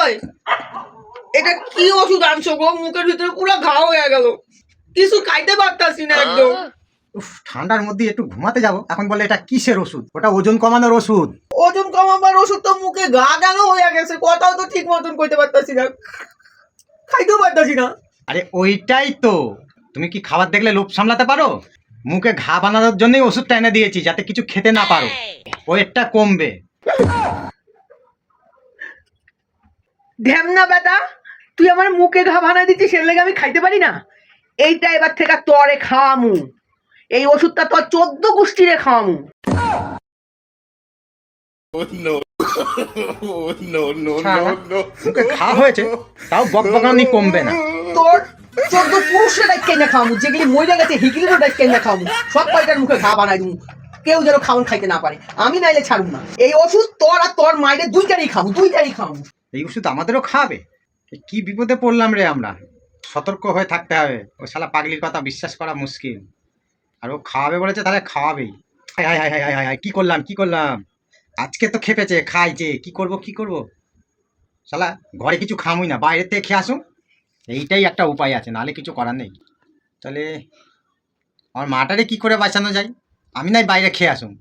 ওই এটা কি ওষুধ আনছো গো? মুখের ভিতরে পুরো ঘা হয়ে গেল। কিছু খাইতে পারতাছি না একদম। উফ ঠান্ডার মধ্যে একটু ঘুমাতে যাব। এখন বলে এটা কিসের ওষুধ? ওটা ওজন কমানোর ওষুধ। ওজন কমাবার ওষুধ তো মুখে ঘা কেন হয়ে গেছে? কথাও তো ঠিক মতন কইতে পারতাছি না। খাইতেও পারতাছি না। আরে ওইটাই তো। তুমি কি খাবার দেখলে লোভ সামলাতে পারো? মুখে ঘা বানানোর জন্যই ওষুধটা এনে দিয়েছি যাতে কিছু খেতে না পারো। ওয়েটটা কমবে। ধ্যামনা বেটা তুই আমার মুখে ঘা বানাই দিচ্ছিস সের লেগে আমি খাইতে পারি না? এইটা এবার থেকে তরে খাওয়ামু। এই ওষুধটা তোর চোদ্দ গোষ্ঠীরে খাওয়ামু। হয়েছে তাও বকবকানি কমবে না। তোর চোদ্দ পুরুষের ডাইক কেনে খাওয়ামু যেগুলি মরে গেছে হিগলিরও ডাইক কেনে খাওয়ামু। সব মুখে ঘা বানাই দিমু। কেউ যেন খাওয়ান খাইতে না পারে। আমি নাইলে ছাড়ব না। এই ওষুধ তোর আর তোর মায়ের দুইটারই খাব দুইটারই খাব এই ওষুধ আমাদেরও খাবে। কি বিপদে পড়লাম রে আমরা? সতর্ক হয়ে থাকতে হবে। ও শালা পাগলির কথা বিশ্বাস করা মুশকিল। আর ও খাওয়াবে বলেছে তাহলে খাওয়াবেই। হাই হাই হাই হাই হাই হাই কি করলাম কি করলাম? আজকে তো খেপেছে খাইছে কি করব কি করব? শালা, ঘরে কিছু খামুই না, বাইরে থেকে খেয়ে আসুন এইটাই একটা উপায় আছে, নাহলে কিছু করার নেই। তাহলে আমার মাটারে কি করে বাঁচানো যায়? আমি নাই বাইরে খেয়ে আসুন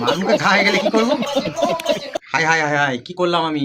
মার মুখে গেলে কি করব? হাই হাই হাই হাই কি করলাম আমি?